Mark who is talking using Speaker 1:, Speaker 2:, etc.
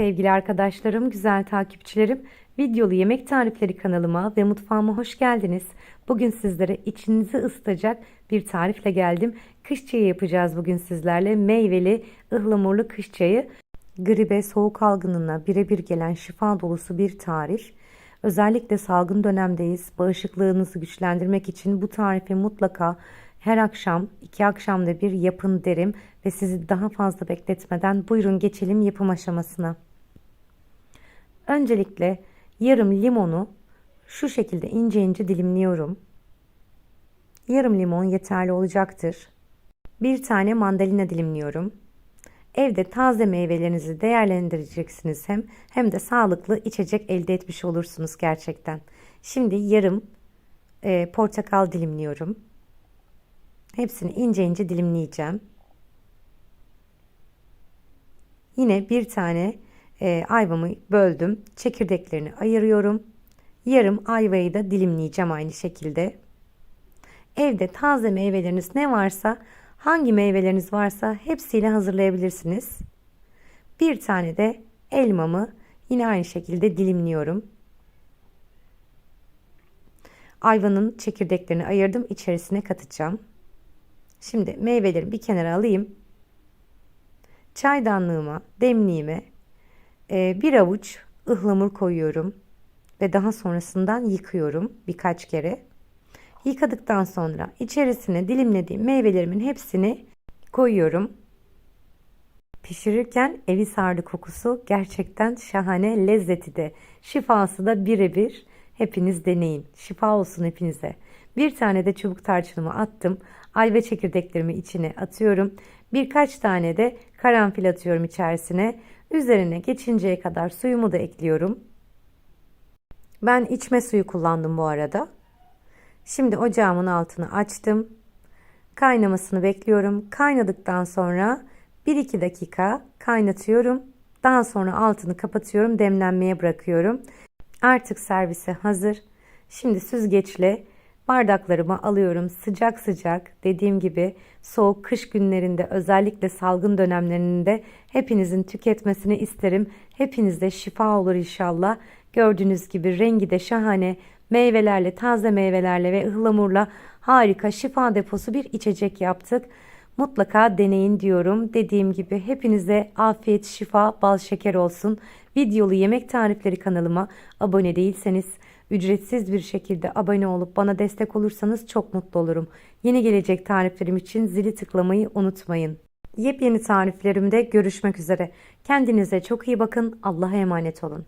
Speaker 1: Sevgili arkadaşlarım, güzel takipçilerim, videolu yemek tarifleri kanalıma ve mutfağıma hoş geldiniz. Bugün sizlere içinizi ısıtacak bir tarifle geldim. Kış çayı yapacağız bugün sizlerle. Meyveli, ıhlamurlu kış çayı. Gribe, soğuk algınlığına birebir gelen şifa dolusu bir tarif. Özellikle salgın dönemdeyiz. Bağışıklığınızı güçlendirmek için bu tarifi mutlaka her akşam, iki akşamda bir yapın derim ve sizi daha fazla bekletmeden buyurun geçelim yapım aşamasına. Öncelikle yarım limonu şu şekilde ince ince dilimliyorum. Yarım limon yeterli olacaktır. Bir tane mandalina dilimliyorum. Evde taze meyvelerinizi değerlendireceksiniz hem hem de sağlıklı içecek elde etmiş olursunuz gerçekten. Şimdi yarım e, portakal dilimliyorum. Hepsini ince ince dilimleyeceğim. Yine bir tane e, ayvamı böldüm. Çekirdeklerini ayırıyorum. Yarım ayvayı da dilimleyeceğim aynı şekilde. Evde taze meyveleriniz ne varsa, hangi meyveleriniz varsa hepsiyle hazırlayabilirsiniz. Bir tane de elmamı yine aynı şekilde dilimliyorum. Ayvanın çekirdeklerini ayırdım, içerisine katacağım. Şimdi meyveleri bir kenara alayım. Çaydanlığıma, demliğime bir avuç ıhlamur koyuyorum ve daha sonrasından yıkıyorum birkaç kere. Yıkadıktan sonra içerisine dilimlediğim meyvelerimin hepsini koyuyorum. Pişirirken evi sardı kokusu gerçekten şahane lezzeti de şifası da birebir hepiniz deneyin. Şifa olsun hepinize. Bir tane de çubuk tarçınımı attım. Ayva çekirdeklerimi içine atıyorum. Birkaç tane de karanfil atıyorum içerisine. Üzerine geçinceye kadar suyumu da ekliyorum. Ben içme suyu kullandım bu arada. Şimdi ocağımın altını açtım. Kaynamasını bekliyorum. Kaynadıktan sonra 1-2 dakika kaynatıyorum. Daha sonra altını kapatıyorum. Demlenmeye bırakıyorum. Artık servise hazır. Şimdi süzgeçle Bardaklarımı alıyorum sıcak sıcak dediğim gibi soğuk kış günlerinde özellikle salgın dönemlerinde hepinizin tüketmesini isterim. Hepinizde şifa olur inşallah. Gördüğünüz gibi rengi de şahane meyvelerle taze meyvelerle ve ıhlamurla harika şifa deposu bir içecek yaptık. Mutlaka deneyin diyorum. Dediğim gibi hepinize afiyet, şifa, bal şeker olsun. Videolu yemek tarifleri kanalıma abone değilseniz ücretsiz bir şekilde abone olup bana destek olursanız çok mutlu olurum. Yeni gelecek tariflerim için zili tıklamayı unutmayın. Yepyeni tariflerimde görüşmek üzere. Kendinize çok iyi bakın. Allah'a emanet olun.